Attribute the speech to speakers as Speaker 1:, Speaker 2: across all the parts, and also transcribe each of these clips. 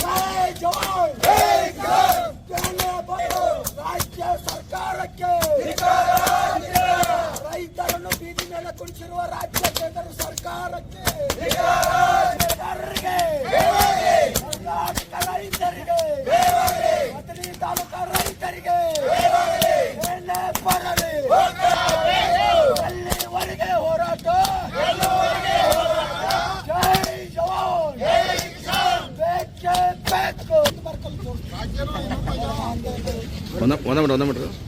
Speaker 1: ಜೈ ಜವಾನ್ ಜೈ ರಾಜ್ಯ ಸರ್ಕಾರಕ್ಕೆ ರೈತರನ್ನು ಬೀದಿ ಮೇಲೆ ಕುಣಿಸಿರುವ ರಾಜ್ಯ ಕೇಂದ್ರ ಸರ್ಕಾರಕ್ಕೆ ರೈತರಿಗೆ ಕರ್ನಾಟಕ ರೈತರಿಗೆ ಅಥಣಿ ತಾಲೂಕಾ ರೈತರಿಗೆ ಏನೇ ಬರಲಿ ಎಲ್ಲಿವರೆಗೆ ಹೋರಾಟ ಜೈ ಜವಾನ್ ಬೇಕೇ ಬೇಕು ಅಂತ ಬರ್ಕೊಂಡು
Speaker 2: ಒಂದ ಒಂದ ಬಿಡ್ರಿ ಒಂದ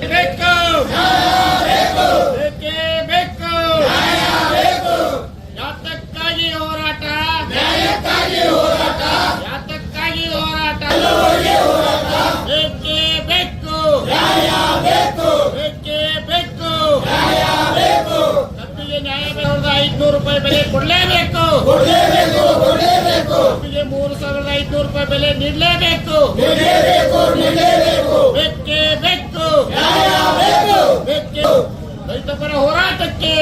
Speaker 2: ಬಿಡ್ರಿ
Speaker 3: ಬೇಕು ಬೇಕೇ ಬೇಕು ಯಾತಕ್ಕಾಗಿ ಹೋರಾಟ ಯಾತಕ್ಕಾಗಿ ಹೋರಾಟ ಬೇಕೇ ಬೇಕು ಬೇಕೇ ಬೇಕು ಕಬ್ಬಿಗೆ ನ್ಯಾಯ ಸಾವಿರದ ಐದ್ನೂರು ರೂಪಾಯಿ ಬೆಲೆ ಕೊಡಲೇಬೇಕು ಕಬ್ಬಿಗೆ ಮೂರು ಸಾವಿರದ ಐದ್ನೂರು ರೂಪಾಯಿ ಬೆಲೆ ನೀಡಲೇಬೇಕು ಬೇಕೇ ಬೇಕು ಬೇಕೇ ರೈತ ಪರ ಹೋರಾಟಕ್ಕೆ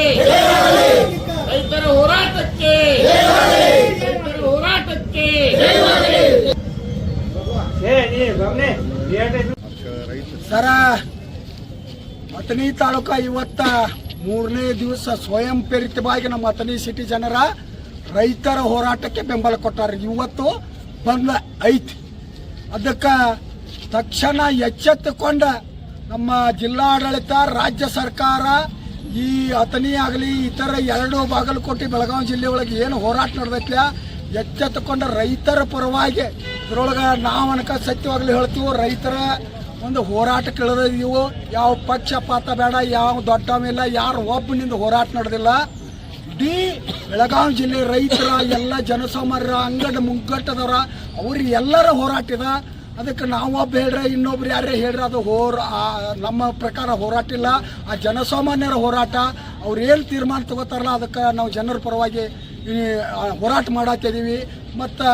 Speaker 3: ರೈತರ ಹೋರಾಟಕ್ಕೆ ರೈತರ ಹೋರಾಟಕ್ಕೆ
Speaker 1: ಸರ ಅಥಣಿ ತಾಲೂಕ ಇವತ್ತ ಮೂರನೇ ದಿವಸ ಸ್ವಯಂ ಪ್ರೇರಿತವಾಗಿ ನಮ್ಮ ಅಥಣಿ ಸಿಟಿ ಜನರ ರೈತರ ಹೋರಾಟಕ್ಕೆ ಬೆಂಬಲ ಕೊಟ್ಟಾರ. ಇವತ್ತು ಬಂದ ಐತಿ. ಅದಕ್ಕೆ ತಕ್ಷಣ ಎಚ್ಚೆತ್ತುಕೊಂಡ ನಮ್ಮ ಜಿಲ್ಲಾಡಳಿತ, ರಾಜ್ಯ ಸರ್ಕಾರ, ಈ ಅಥಣಿ ಆಗಲಿ, ಇತರ ಎರಡು ಬಾಗಲಕೋಟೆ, ಬೆಳಗಾವಿ ಜಿಲ್ಲೆ ಒಳಗೆ ಏನು ಹೋರಾಟ ನಡೆದೈತ್ಲ? ಎಚ್ಚೆತ್ತುಕೊಂಡ ರೈತರ ಪರವಾಗಿ ಇದ್ರೊಳಗೆ ನಾವು ಅನ್ಕ ಸತ್ಯವಾಗ್ಲಿ ಹೇಳ್ತೀವೋ, ರೈತರ ಒಂದು ಹೋರಾಟ ಇಳಿದಿದ್ದೀವು ಯಾವ ಪಕ್ಷಪಾತ ಬೇಡ, ಯಾವ ದೊಡ್ಡವಿಲ್ಲ ಯಾರು ಒಬ್ಬನಿಂದ ಹೋರಾಟ ನಡೆದಿಲ್ಲ. ಇಡೀ ಬೆಳಗಾವಿ ಜಿಲ್ಲೆ ರೈತರ, ಎಲ್ಲ ಜನಸಾಮಾನ್ಯರ, ಅಂಗಡ ಮುಗ್ಗಟ್ಟದವರ ಅವ್ರ ಎಲ್ಲರ ಹೋರಾಟ ಇದೆ. ಅದಕ್ಕೆ ನಾವು ಬೇಡ್ರೆ ಇನ್ನೊಬ್ರು ಯಾರೇ ಹೇಳ್ರೆ, ಅದು ಹೋರ ನಮ್ಮ ಪ್ರಕಾರ ಹೋರಾಟ ಇಲ್ಲ. ಆ ಜನಸಾಮಾನ್ಯರ ಹೋರಾಟ, ಅವ್ರು ಏನು ತೀರ್ಮಾನ ತಗೋತಾರಲ್ಲ, ಅದಕ್ಕೆ ನಾವು ಜನರ ಪರವಾಗಿ ಹೋರಾಟ ಮಾಡಾಕಿದ್ದೀವಿ ಮತ್ತು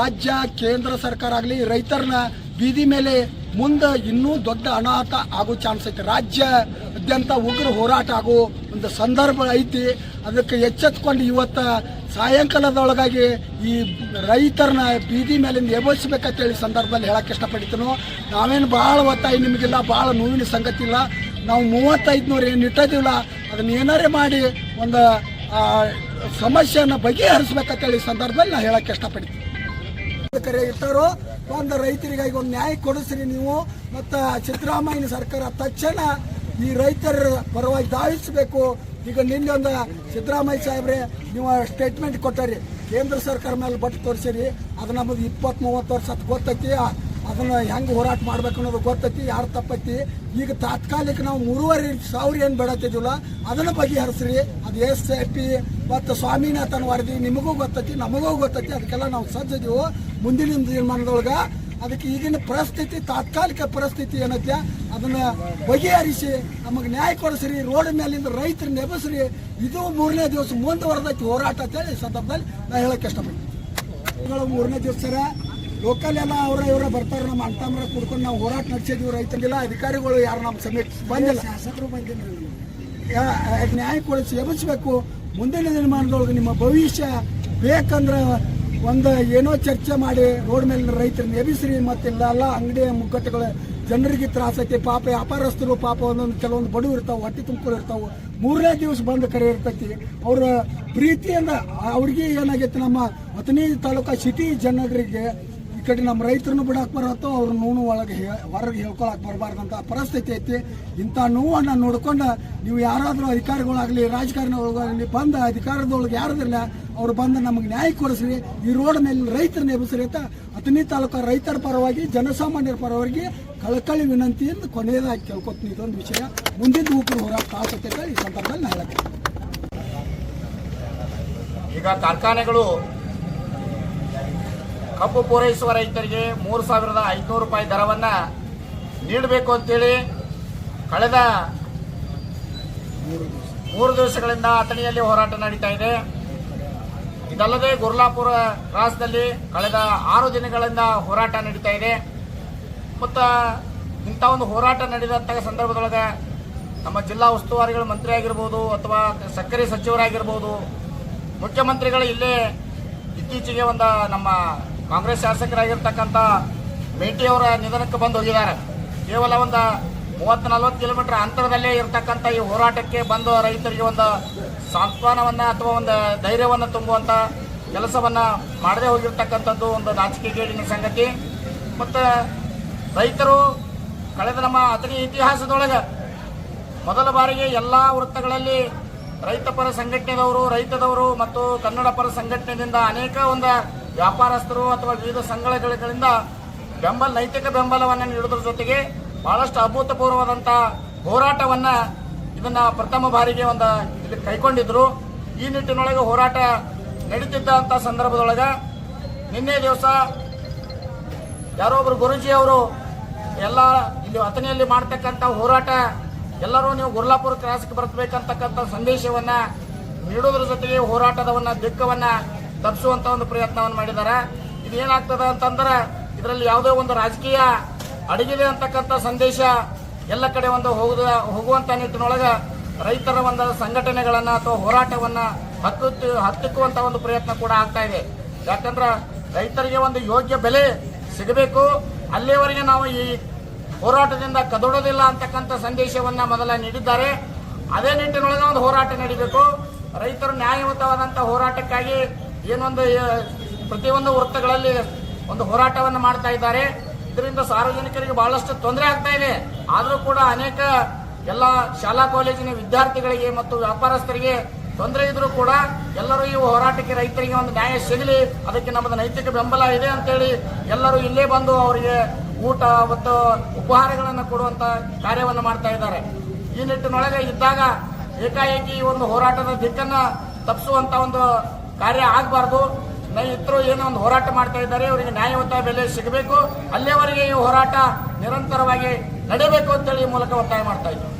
Speaker 1: ರಾಜ್ಯ, ಕೇಂದ್ರ ಸರ್ಕಾರ ಆಗಲಿ ರೈತರನ್ನ ಬೀದಿ ಮೇಲೆ ಮುಂದೆ ಇನ್ನೂ ದೊಡ್ಡ ಅನಾಹುತ ಆಗೋ ಚಾನ್ಸ್ ಐತೆ. ರಾಜ್ಯಾದ್ಯಂತ ಉಗ್ರ ಹೋರಾಟ ಆಗೋ ಒಂದು ಸಂದರ್ಭ ಐತಿ. ಅದಕ್ಕೆ ಎಚ್ಚೆತ್ಕೊಂಡು ಇವತ್ತು ಸಾಯಂಕಾಲದೊಳಗಾಗಿ ಈ ರೈತರನ್ನ ಬೀದಿ ಮೇಲಿಂದ ಹೇಳಿ ಸಂದರ್ಭದಲ್ಲಿ ಹೇಳಕ್ಕೆ ಇಷ್ಟಪಡ್ತೀನೋ. ನಾವೇನು ಭಾಳ ಒತ್ತಾಯ ನಿಮಗಿಲ್ಲ, ಭಾಳ ನೋವಿನ ಸಂಗತಿ ಇಲ್ಲ. ನಾವು ಮೂವತ್ತೈದು ನೂರು ಏನು ಇಟ್ಟದಿಲ್ಲ ಅದನ್ನ ಏನಾರೇ ಮಾಡಿ ಒಂದು ಸಮಸ್ಯೆಯನ್ನು ಬಗೆಹರಿಸ್ಬೇಕಂತೇಳಿ ಸಂದರ್ಭದಲ್ಲಿ ನಾನು ಹೇಳಕ್ಕೆ ಇಷ್ಟಪಡ್ತೀನಿ. ಇಟ್ಟರು ಒಂದು ರೈತರಿಗಾಗಿ ಒಂದು ನ್ಯಾಯ ಕೊಡಿಸ್ರಿ ನೀವು. ಮತ್ತು ಸಿದ್ದರಾಮಯ್ಯ ಸರ್ಕಾರ ತಕ್ಷಣ ಈ ರೈತರ ಪರವಾಗಿ ಧಾವಿಸಬೇಕು ಈಗ ನಿನ್ನೆ ಒಂದು ಸಿದ್ದರಾಮಯ್ಯ ಸಾಹೇಬ್ರೆ, ನೀವು ಸ್ಟೇಟ್ಮೆಂಟ್ ಕೊಟ್ಟಾರಿ. ಕೇಂದ್ರ ಸರ್ಕಾರ ಮೇಲೆ ಬಟ್ಟು ತೋರಿಸಿರಿ. ಅದು ನಮಗೆ ಇಪ್ಪತ್ತು ಮೂವತ್ತು ವರ್ಷ, ಅದು ಗೊತ್ತೈತಿ. ಅದನ್ನು ಹೆಂಗೆ ಹೋರಾಟ ಮಾಡ್ಬೇಕು ಅನ್ನೋದು ಗೊತ್ತೈತಿ. ಯಾರು ತಪ್ಪೈತಿ? ಈಗ ತಾತ್ಕಾಲಿಕ ನಾವು ಮೂರುವರೆ ಸಾವಿರ ಏನು ಬೇಡತ್ತಿದ್ವಲ್ಲ ಅದನ್ನು ಬಗೆಹರಿಸ್ರಿ. ಅದು ಎಸ್, ಎ, ಪಿ ಮತ್ತು ಸ್ವಾಮಿನಾಥನ್ ವರದಿ ನಿಮಗೂ ಗೊತ್ತೈತಿ, ನಮಗೂ ಗೊತ್ತೈತಿ. ಅದಕ್ಕೆಲ್ಲ ನಾವು ಸಜ್ಜದೀವು. ಮುಂದಿನ ದಿನಮಾನದೊಳಗೆ ಅದಕ್ಕೆ ಈಗಿನ ಪರಿಸ್ಥಿತಿ ತಾತ್ಕಾಲಿಕ ಪರಿಸ್ಥಿತಿ ಏನೈತೆ? ಅದನ್ನ ಬಗೆಹರಿಸಿ ನಮಗೆ ನ್ಯಾಯ ಕೊಡಿಸ್ರಿ ರೋಡ್ ಮೇಲಿಂದ ರೈತರು ನೆಬಸ್ರಿ. ಇದು ಮೂರನೇ ದಿವಸ ಮುಂದುವರೆದಕ್ಕೆ ಹೋರಾಟ ಅಂತೇಳಿ ಸಂದರ್ಭದಲ್ಲಿ ನಾನು ಹೇಳಕ್ಕೆ ಇಷ್ಟಪಡ್ತೀನಿ. ಮೂರನೇ ದಿವಸ ಸರ. ಲೋಕಲ್ ಎಲ್ಲ ಅವರ ಇವರ ಬರ್ತಾರೆ. ನಮ್ಮ ಅಂತಾಮ್ರ ಕುಡ್ಕೊಂಡು ನಾವು ಹೋರಾಟ ನಡೆಸಿದ್ವಿ. ರೈತರಿಗೆಲ್ಲ ಅಧಿಕಾರಿಗಳು ಯಾರು ನಮ್ಮ ಸಮೇತ ಬಂದಿಲ್ಲ. ಶಾಸಕರು ಬಂದಿಲ್ಲ ನ್ಯಾಯ ಕೊಡಿಸಿ ಎಬ್ಬಿಸ್ಬೇಕು? ಮುಂದಿನ ದಿನಮಾನದೊಳಗೆ ನಿಮ್ಮ ಭವಿಷ್ಯ ಬೇಕಂದ್ರೆ ಒಂದು ಏನೋ ಚರ್ಚೆ ಮಾಡಿ ರೋಡ್ ಮೇಲಿನ ರೈತರನ್ನ ಎಬಿಸ್ರಿ ಮತ್ತೆ ಎಲ್ಲ ಅಂಗಡಿ ಮುಗ್ಗಟ್ಟುಗಳು ಜನರಿಗೆ ತ್ರಾಸ ಐತಿ, ಪಾಪ ವ್ಯಾಪಾರಸ್ಥರು ಪಾಪ ಒಂದೊಂದು ಕೆಲವೊಂದು ಬಡವರು ಇರ್ತಾವೆ, ಹೊಟ್ಟೆ ತುಂಬ್ಕೊಂಡು ಇರ್ತಾವೆ, ಮೂರನೇ ದಿವಸ ಬಂದು ಕರೆ ಇರ್ತೈತಿ. ಅವರ ಪ್ರೀತಿಯಿಂದ, ಅವ್ರಿಗೆ ಏನಾಗೈತಿ ನಮ್ಮ ಹದಿನೈದು ತಾಲೂಕಾ ಸಿಟಿ ಜನರಿಗೆ ಕಡೆ ನಮ್ಮ ರೈತರನ್ನು ಬಿಡಾಕ್ ಬರತ್ತೋ ಅವ್ರ ನೋವು ಒಳಗೆ ಹೊರಗೆ ಹೇಳ್ಕೊಳಕ್ ಬರಬಾರ್ದಂತ ಪರಿಸ್ಥಿತಿ ಐತಿ. ಇಂಥ ನೋವನ್ನ ನೋಡ್ಕೊಂಡು ನೀವು ಯಾರಾದರೂ ಅಧಿಕಾರಿಗಳಾಗಲಿ, ರಾಜಕಾರಣಿಗಳಾಗಲಿ ಬಂದ ಅಧಿಕಾರದೊಳಗೆ ಯಾರದಿಲ್ಲ ಅವ್ರು ಬಂದು ನಮಗೆ ನ್ಯಾಯ ಕೊಡಿಸ್ರಿ. ಈ ರೋಡ್ ಮೇಲೆ ರೈತರನ್ನ ಎಬ್ಬಿಸ್ರಿ ಅಂತ ಅತನಿ ತಾಲೂಕು ರೈತರ ಪರವಾಗಿ, ಜನಸಾಮಾನ್ಯರ ಪರವಾಗಿ ಕಳಕಳಿ ವಿನಂತಿಯನ್ನು ಕೊನೆಯದಾಗಿ ಕೇಳ್ಕೊತೀನಿ ಇದೊಂದು ವಿಷಯ. ಮುಂದಿನ ಊಪರು ಹೋರಾಟ ಆಗುತ್ತೆ ಈ ಸಂದರ್ಭದಲ್ಲಿ ಹೇಳಕ್ಕೆ
Speaker 3: ಈಗ ಕಾರ್ಖಾನೆಗಳು ಕಬ್ಬು ಪೂರೈಸುವ ರೈತರಿಗೆ ಮೂರು ಸಾವಿರದ ಐದುನೂರು ರೂಪಾಯಿ ದರವನ್ನು ನೀಡಬೇಕು ಅಂತೇಳಿ ಕಳೆದ ಮೂರು ದಿವಸಗಳಿಂದ ಅಥಣಿಯಲ್ಲಿ ಹೋರಾಟ ನಡೀತಾ ಇದೆ. ಇದಲ್ಲದೆ ಗುರ್ಲಾಪುರ ಕ್ರಾಸ್ನಲ್ಲಿ ಕಳೆದ ಆರು ದಿನಗಳಿಂದ ಹೋರಾಟ ನಡೀತಾ ಇದೆ. ಮತ್ತು ಇಂಥ ಒಂದು ಹೋರಾಟ ನಡೆದಂತಹ ಸಂದರ್ಭದೊಳಗೆ ನಮ್ಮ ಜಿಲ್ಲಾ ಉಸ್ತುವಾರಿಗಳು ಮಂತ್ರಿ ಆಗಿರ್ಬೋದು ಅಥವಾ ಸಕ್ಕರೆ ಸಚಿವರಾಗಿರ್ಬೋದು ಮುಖ್ಯಮಂತ್ರಿಗಳು ಇಲ್ಲೇ ಇತ್ತೀಚೆಗೆ ಒಂದು ನಮ್ಮ ಕಾಂಗ್ರೆಸ್ ಶಾಸಕರಾಗಿರ್ತಕ್ಕಂಥ ಮೇಟಿ ಅವರ ನಿಧನಕ್ಕೆ ಬಂದು ಹೋಗಿದ್ದಾರೆ. ಕೇವಲ ಒಂದು ಮೂವತ್ತು ನಲವತ್ತು ಕಿಲೋಮೀಟರ್ ಅಂತರದಲ್ಲೇ ಇರತಕ್ಕಂಥ ಈ ಹೋರಾಟಕ್ಕೆ ಬಂದು ರೈತರಿಗೆ ಒಂದು ಸಾಂತ್ವನವನ್ನ ಅಥವಾ ಒಂದು ಧೈರ್ಯವನ್ನು ತುಂಬುವಂಥ ಕೆಲಸವನ್ನು ಮಾಡದೇ ಹೋಗಿರ್ತಕ್ಕಂಥದ್ದು ಒಂದು ನಾಚಿಕೆಗೇಡಿನ ಸಂಗತಿ. ಮತ್ತು ರೈತರು ಕಳೆದ ನಮ್ಮ ಅತನಿ ಇತಿಹಾಸದೊಳಗೆ ಮೊದಲ ಬಾರಿಗೆ ಎಲ್ಲ ವೃತ್ತಗಳಲ್ಲಿ ರೈತ ಪರ ಸಂಘಟನೆದವರು, ರೈತದವರು ಮತ್ತು ಕನ್ನಡ ಪರ ಸಂಘಟನೆಯಿಂದ ಅನೇಕ ಒಂದು ವ್ಯಾಪಾರಸ್ಥರು ಅಥವಾ ವಿವಿಧ ಸಂಘಗಳಿಂದ ಬೆಂಬಲ, ನೈತಿಕ ಬೆಂಬಲವನ್ನು ನೀಡುವುದರ ಜೊತೆಗೆ ಬಹಳಷ್ಟು ಅಭೂತಪೂರ್ವವಾದಂಥ ಹೋರಾಟವನ್ನ ಇದನ್ನ ಪ್ರಥಮ ಬಾರಿಗೆ ಒಂದು ಇಲ್ಲಿ ಕೈಕೊಂಡಿದ್ರು ಈ ನಿಟ್ಟಿನೊಳಗೆ ಹೋರಾಟ ನಡೀತಿದ್ದಂಥ ಸಂದರ್ಭದೊಳಗೆ ನಿನ್ನೆ ದಿವಸ ಯಾರೋ ಒಬ್ರು ಗುರುಜಿ ಅವರು ಎಲ್ಲ ಇಲ್ಲಿ ಅಥಣಿಯಲ್ಲಿ ಮಾಡ್ತಕ್ಕಂಥ ಹೋರಾಟ ಎಲ್ಲರೂ ನೀವು ಗುರ್ಲಾಪುರ ಕ್ರಾಸ್ಗೆ ಬರ್ತಬೇಕಂತಕ್ಕಂಥ ಸಂದೇಶವನ್ನ ನೀಡೋದ್ರ ಜೊತೆಗೆ ಹೋರಾಟದವನ್ನ ದಿಕ್ಕವನ್ನ ತಪ್ಪಿಸುವಂತ ಒಂದು ಪ್ರಯತ್ನವನ್ನು ಮಾಡಿದ್ದಾರೆ. ಇದು ಏನಾಗ್ತದೆ ಅಂತಂದ್ರೆ ಇದರಲ್ಲಿ ಯಾವುದೇ ಒಂದು ರಾಜಕೀಯ ಅಡಗಿದೆ ಅಂತಕ್ಕಂಥ ಸಂದೇಶ ಎಲ್ಲ ಕಡೆ ಒಂದು ಹೋಗುದ, ಹೋಗುವಂತ ನಿಟ್ಟಿನೊಳಗೆ ರೈತರ ಒಂದು ಸಂಘಟನೆಗಳನ್ನ ಅಥವಾ ಹೋರಾಟವನ್ನ ಹತ್ತು ಹತ್ತಿಕ್ಕುವಂತ ಒಂದು ಪ್ರಯತ್ನ ಕೂಡ ಆಗ್ತಾ ಇದೆ. ಯಾಕಂದ್ರೆ ರೈತರಿಗೆ ಒಂದು ಯೋಗ್ಯ ಬೆಲೆ ಸಿಗಬೇಕು. ಅಲ್ಲಿಯವರೆಗೆ ನಾವು ಈ ಹೋರಾಟದಿಂದ ಕದಡೋದಿಲ್ಲ ಅಂತಕ್ಕಂಥ ಸಂದೇಶವನ್ನ ಮೊದಲ ನೀಡಿದ್ದಾರೆ. ಅದೇ ನಿಟ್ಟಿನೊಳಗೆ ಒಂದು ಹೋರಾಟ ನಡೀಬೇಕು. ರೈತರು ನ್ಯಾಯಯುತವಾದಂಥ ಹೋರಾಟಕ್ಕಾಗಿ ಏನೊಂದು ಪ್ರತಿಯೊಂದು ವೃತ್ತಗಳಲ್ಲಿ ಒಂದು ಹೋರಾಟವನ್ನು ಮಾಡ್ತಾ ಇದ್ದಾರೆ. ಇದರಿಂದ ಸಾರ್ವಜನಿಕರಿಗೆ ಬಹಳಷ್ಟು ತೊಂದರೆ ಆಗ್ತಾ ಇದೆ. ಆದರೂ ಕೂಡ ಅನೇಕ ಎಲ್ಲ ಶಾಲಾ ಕಾಲೇಜಿನ ವಿದ್ಯಾರ್ಥಿಗಳಿಗೆ ಮತ್ತು ವ್ಯಾಪಾರಸ್ಥರಿಗೆ ತೊಂದರೆ ಇದ್ರೂ ಕೂಡ ಎಲ್ಲರೂ ಈ ಹೋರಾಟಕ್ಕೆ ರೈತರಿಗೆ ಒಂದು ನ್ಯಾಯ ಸಿಗಲಿ, ಅದಕ್ಕೆ ನಮ್ಮದು ನೈತಿಕ ಬೆಂಬಲ ಇದೆ ಅಂತೇಳಿ ಎಲ್ಲರೂ ಇಲ್ಲೇ ಬಂದು ಅವರಿಗೆ ಊಟ ಮತ್ತು ಉಪಹಾರಗಳನ್ನು ಕೊಡುವಂತ ಕಾರ್ಯವನ್ನು ಮಾಡ್ತಾ ಇದ್ದಾರೆ. ಈ ನಿಟ್ಟಿನೊಳಗೆ ಇದ್ದಾಗ ಏಕಾಏಕಿ ಒಂದು ಹೋರಾಟದ ದಿಕ್ಕನ್ನು ತಪ್ಪಿಸುವಂತ ಒಂದು ಕಾರ್ಯ ಆಗಬಾರ್ದು. ರೈತರು ಏನೋ ಒಂದು ಹೋರಾಟ ಮಾಡ್ತಾ ಇದ್ದಾರೆ. ಅವರಿಗೆ ನ್ಯಾಯಯುತ ಬೆಲೆ ಸಿಗಬೇಕು. ಅಲ್ಲಿಯವರೆಗೆ ಈ ಹೋರಾಟ ನಿರಂತರವಾಗಿ ನಡೆಯಬೇಕು ಅಂತೇಳಿ ಈ ಮೂಲಕ ಒತ್ತಾಯ ಮಾಡ್ತಾ ಇದ್ದೀವಿ